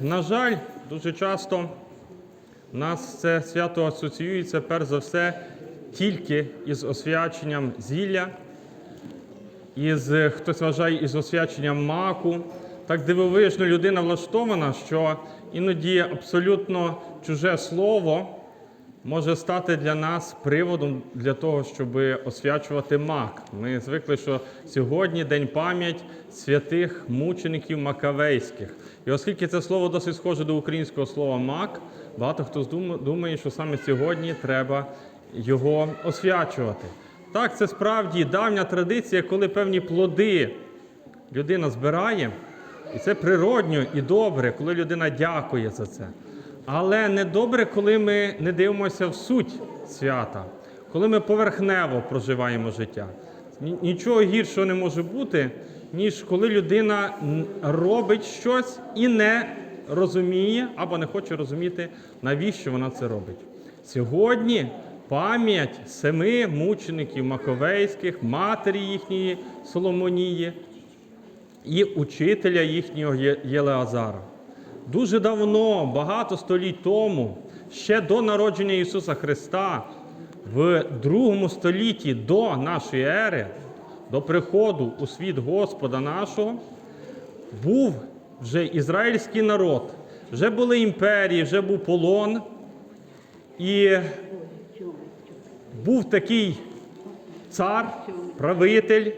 на жаль, дуже часто у нас це свято асоціюється перш за все тільки із освяченням зілля, із хтось вважає із освяченням маку. Так дивовижно людина влаштована, що іноді абсолютно чуже слово може стати для нас приводом для того, щоб освячувати мак. Ми звикли, що сьогодні день пам'ять святих мучеників макавейських. І оскільки це слово досить схоже до українського слова мак, багато хто думає, що саме сьогодні треба його освячувати. Так, це справді давня традиція, коли певні плоди людина збирає, і це природньо і добре, коли людина дякує за це. Але не добре, коли ми не дивимося в суть свята, коли ми поверхнево проживаємо життя. Нічого гіршого не може бути, ніж коли людина робить щось і не розуміє або не хоче розуміти, навіщо вона це робить. Сьогодні пам'ять семи мучеників Маковейських, матері їхньої Соломонії і учителя їхнього Єлеазара. Дуже давно, багато століть тому, ще до народження Ісуса Христа, в другому столітті до нашої ери, до приходу у світ Господа нашого, був вже ізраїльський народ, вже були імперії, вже був полон. І був такий цар, правитель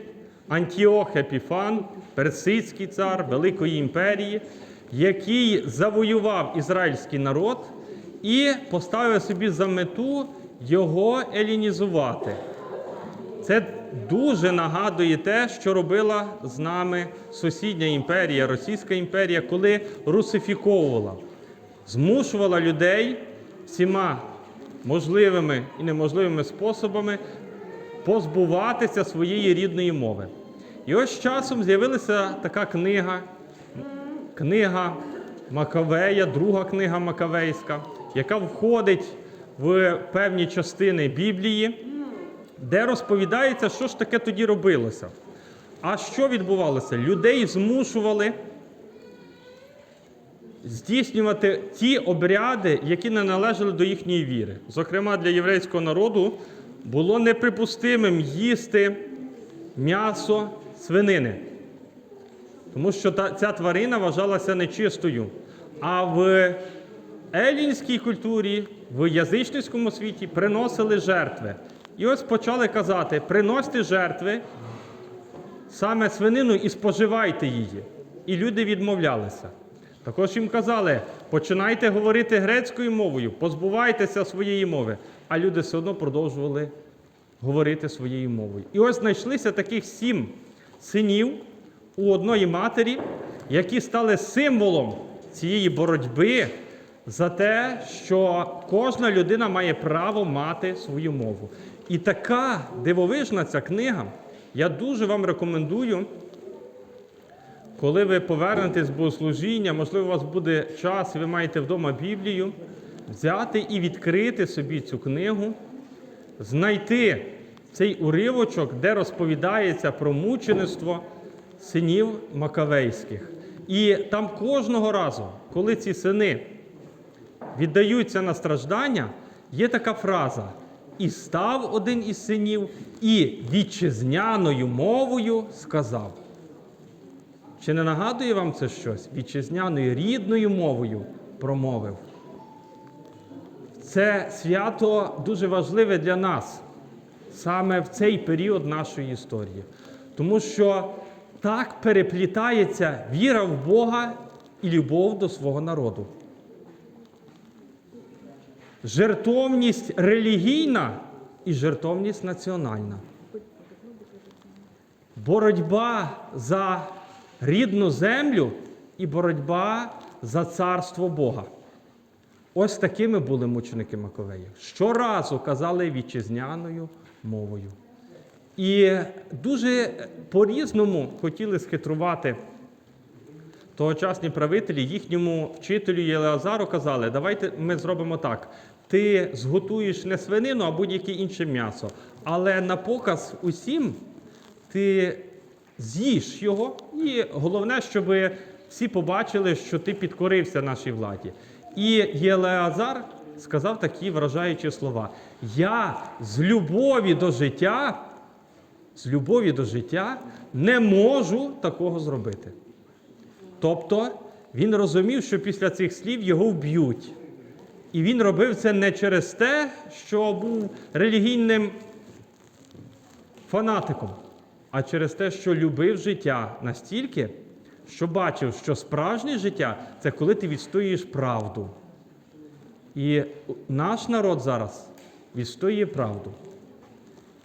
Антіох Епіфан, персидський цар Великої імперії, який завоював ізраїльський народ і поставив собі за мету його елінізувати. Це дуже нагадує те, що робила з нами сусідня імперія, Російська імперія, коли русифіковувала, змушувала людей всіма можливими і неможливими способами позбуватися своєї рідної мови. І ось часом з'явилася така книга, книга Макавея, друга книга Макавейська, яка входить в певні частини Біблії, де розповідається, що ж таке тоді робилося. А що відбувалося? Людей змушували здійснювати ті обряди, які не належали до їхньої віри. Зокрема, для єврейського народу було неприпустимим їсти м'ясо свинини, тому що та, ця тварина вважалася нечистою. А в елінській культурі, в язичницькому світі приносили жертви. І ось почали казати: приносьте жертви, саме свинину і споживайте її. І люди відмовлялися. Також їм казали, починайте говорити грецькою мовою, позбувайтеся своєї мови. А люди все одно продовжували говорити своєю мовою. І ось знайшлися таких сім синів у одної матері, які стали символом цієї боротьби за те, що кожна людина має право мати свою мову. І така дивовижна ця книга, я дуже вам рекомендую. Коли ви повернетесь з богослужіння, можливо, у вас буде час, і ви маєте вдома Біблію, взяти і відкрити собі цю книгу, знайти цей уривочок, де розповідається про мучеництво синів Макавейських. І там кожного разу, коли ці сини віддаються на страждання, є така фраза: і став один із синів, і вітчизняною мовою сказав. Чи не нагадує вам це щось? Вітчизняною рідною мовою промовив. Це свято дуже важливе для нас саме в цей період нашої історії. Тому що так переплітається віра в Бога і любов до свого народу. Жертовність релігійна і жертовність національна. Боротьба за рідну землю і боротьба за царство Бога. Ось такими були мученики Маковеї. Щоразу казали вітчизняною мовою. І дуже по-різному хотіли схитрувати тогочасні правителі, їхньому вчителю Єлеазару казали, давайте ми зробимо так. Ти зготуєш не свинину, а будь-яке інше м'ясо. Але на показ усім ти з'їш його, і головне, щоб всі побачили, що ти підкорився нашій владі. І Єлеазар сказав такі вражаючі слова: Я з любові до життя, з любові до життя не можу такого зробити. Тобто він розумів, що після цих слів його вб'ють. І він робив це не через те, що був релігійним фанатиком, а через те, що любив життя настільки, що бачив, що справжнє життя це коли ти відстоюєш правду. І наш народ зараз відстоює правду.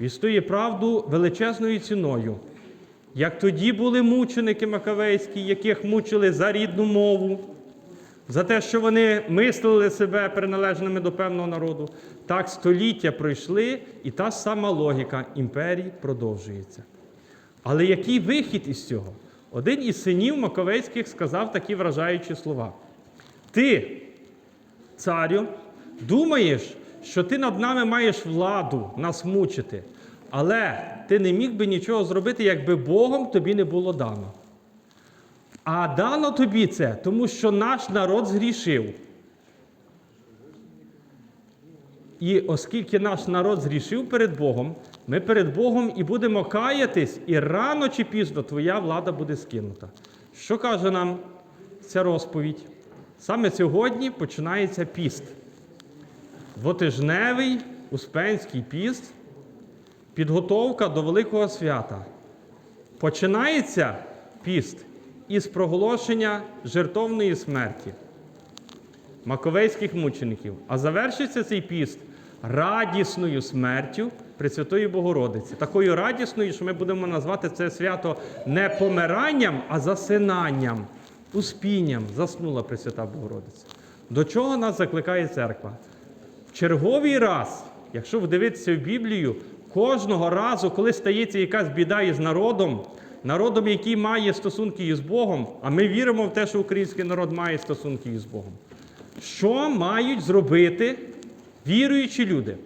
Відстоює правду величезною ціною. Як тоді були мученики Макавейські, яких мучили за рідну мову, за те, що вони мислили себе приналежними до певного народу, так століття пройшли, і та сама логіка імперії продовжується. Але який вихід із цього? Один із синів Маковейських сказав такі вражаючі слова: Ти, царю, думаєш, що ти над нами маєш владу нас мучити, але ти не міг би нічого зробити, якби Богом тобі не було дано. А дано тобі це, тому що наш народ згрішив. І оскільки наш народ згрішив перед Богом, ми перед Богом і будемо каятись, і рано чи пізно твоя влада буде скинута. Що каже нам ця розповідь? Саме сьогодні починається піст. Двотижневий Успенський піст, підготовка до Великого свята. Починається піст із проголошення жертовної смерті маковейських мучеників, а завершиться цей піст радісною смертю Пресвятої Богородиці. Такою радісною, що ми будемо назвати це свято не помиранням, а засинанням, успінням заснула Пресвята Богородиця. До чого нас закликає церква? Черговий раз, якщо ви дивитеся в Біблію, кожного разу, коли стається якась біда із народом, народом, який має стосунки із Богом, а ми віримо в те, що український народ має стосунки із Богом. Що мають зробити віруючі люди?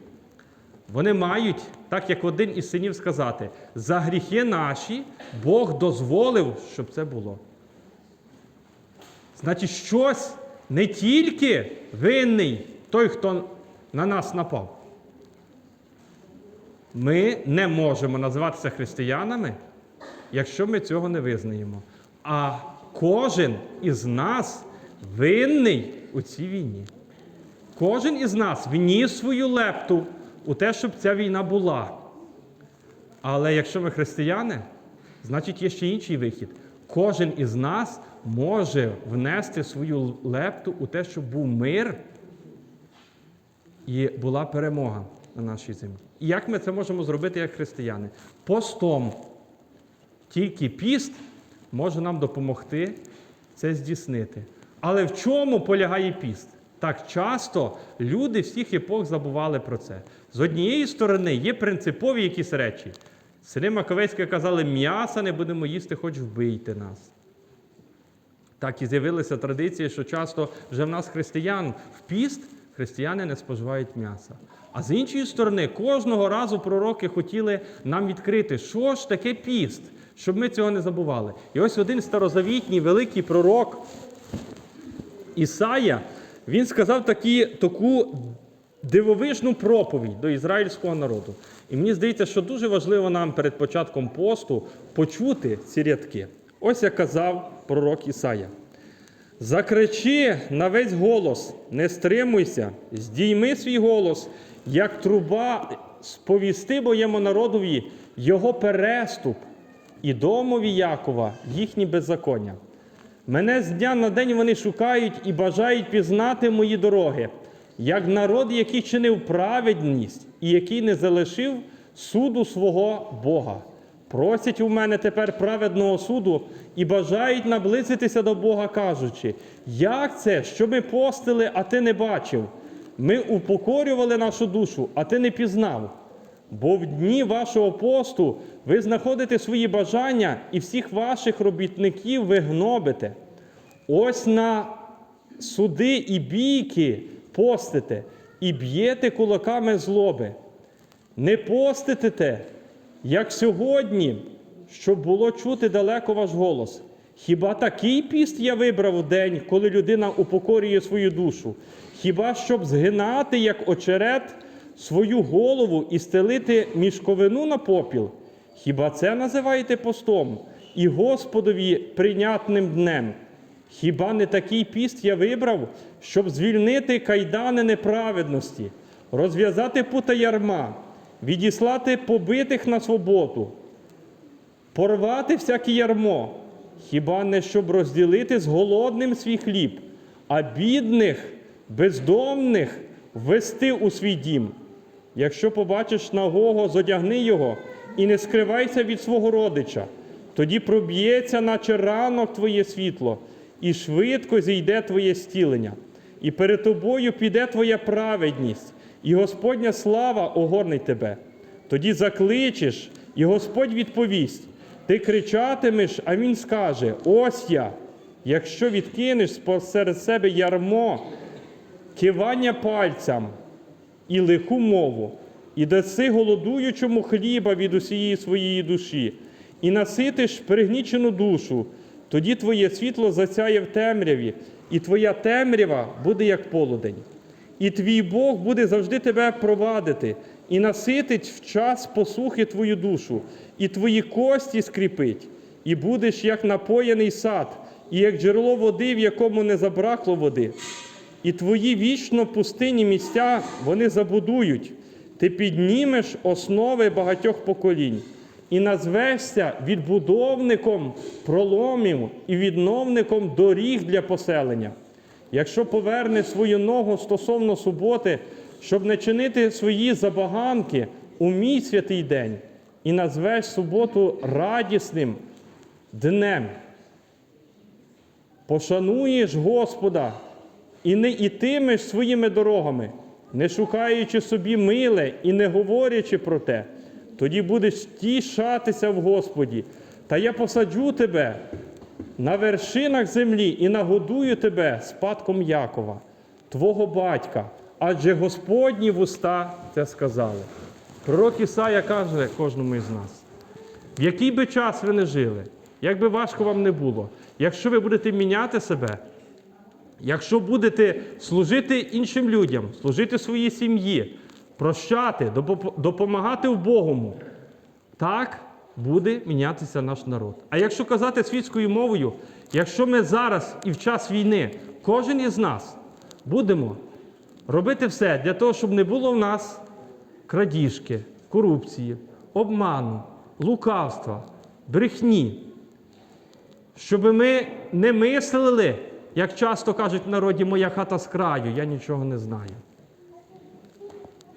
Вони мають, так як один із синів сказати, за гріхи наші Бог дозволив, щоб це було. Значить, щось не тільки винний той, хто на нас напав. Ми не можемо називатися християнами, якщо ми цього не визнаємо. А кожен із нас винний у цій війні. Кожен із нас вніс свою лепту у те, щоб ця війна була. Але якщо ми християни, значить є ще інший вихід. Кожен із нас може внести свою лепту у те, щоб був мир і була перемога на нашій землі. І як ми це можемо зробити як християни? Постом. Тільки піст може нам допомогти це здійснити. Але в чому полягає піст? Так часто люди всіх епох забували про це. З однієї сторони, є принципові якісь речі. Сини Маковецькі казали, м'яса не будемо їсти, хоч вбийте нас. Так і з'явилася традиція, що часто вже в нас християн в піст християни не споживають м'яса. А з іншої сторони, кожного разу пророки хотіли нам відкрити, що ж таке піст, щоб ми цього не забували. І ось один старозавітній великий пророк Ісая, він сказав такі, таку дивовижну проповідь до ізраїльського народу. І мені здається, що дуже важливо нам перед початком посту почути ці рядки. Ось як казав пророк Ісая. Закричи на весь голос, не стримуйся, здійми свій голос, як труба, сповісти моєму народові його переступ і домові Якова їхні беззаконня. Мене з дня на день вони шукають і бажають пізнати мої дороги, як народ, який чинив праведність і який не залишив суду свого Бога. Просять у мене тепер праведного суду і бажають наблизитися до Бога, кажучи, як це, що ми постили, а ти не бачив? Ми упокорювали нашу душу, а ти не пізнав. Бо в дні вашого посту ви знаходите свої бажання і всіх ваших робітників ви гнобите. Ось на суди і бійки постите і б'єте кулаками злоби. Не постите те, як сьогодні, щоб було чути далеко ваш голос. Хіба такий піст я вибрав у день, коли людина упокорює свою душу? Хіба щоб згинати, як очерет, свою голову і стелити мішковину на попіл? Хіба це називаєте постом і Господові прийнятним днем? Хіба не такий піст я вибрав, щоб звільнити кайдани неправедності, розв'язати пута ярма, відіслати побитих на свободу, порвати всяке ярмо, хіба не щоб розділити з голодним свій хліб, а бідних, бездомних ввести у свій дім. Якщо побачиш нагого, зодягни його і не скривайся від свого родича, тоді проб'ється, наче ранок твоє світло, і швидко зійде твоє стілення, і перед тобою піде твоя праведність, і Господня слава огорнить тебе. Тоді закличеш, і Господь відповість. Ти кричатимеш, а Він скаже: Ось я. Якщо відкинеш посеред себе ярмо, кивання пальцям і лиху мову, і даси голодуючому хліба від усієї своєї душі, і наситиш пригнічену душу, тоді твоє світло засяє в темряві, і твоя темрява буде як полудень. І твій Бог буде завжди тебе провадити, і наситить в час посухи твою душу, і твої кості скріпить, і будеш як напоєний сад, і як джерело води, в якому не забракло води. І твої вічно пустинні місця вони забудують. Ти піднімеш основи багатьох поколінь і назвешся відбудовником проломів і відновником доріг для поселення. Якщо повернеш свою ногу стосовно суботи, щоб не чинити свої забаганки у мій святий день, і назвеш суботу радісним днем, пошануєш Господа і не ітимеш своїми дорогами, не шукаючи собі миле і не говорячи про те, тоді будеш тішатися в Господі. Та я посаджу тебе на вершинах землі і нагодую тебе спадком Якова, твого батька, адже Господні вуста це сказали. Пророк Ісая каже кожному із нас, в який би час ви не жили, як би важко вам не було, якщо ви будете міняти себе, якщо будете служити іншим людям, служити своїй сім'ї, прощати, допомагати в Богому, так буде мінятися наш народ. А якщо казати світською мовою, якщо ми зараз і в час війни, кожен із нас будемо робити все для того, щоб не було в нас крадіжки, корупції, обману, лукавства, брехні, щоб ми не мислили, як часто кажуть в народі, моя хата з краю, я нічого не знаю.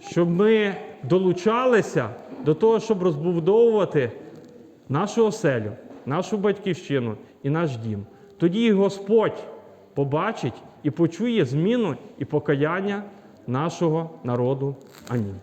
Щоб ми долучалися до того, щоб розбудовувати нашу оселю, нашу батьківщину і наш дім. Тоді і Господь побачить і почує зміну і покаяння нашого народу. Амінь.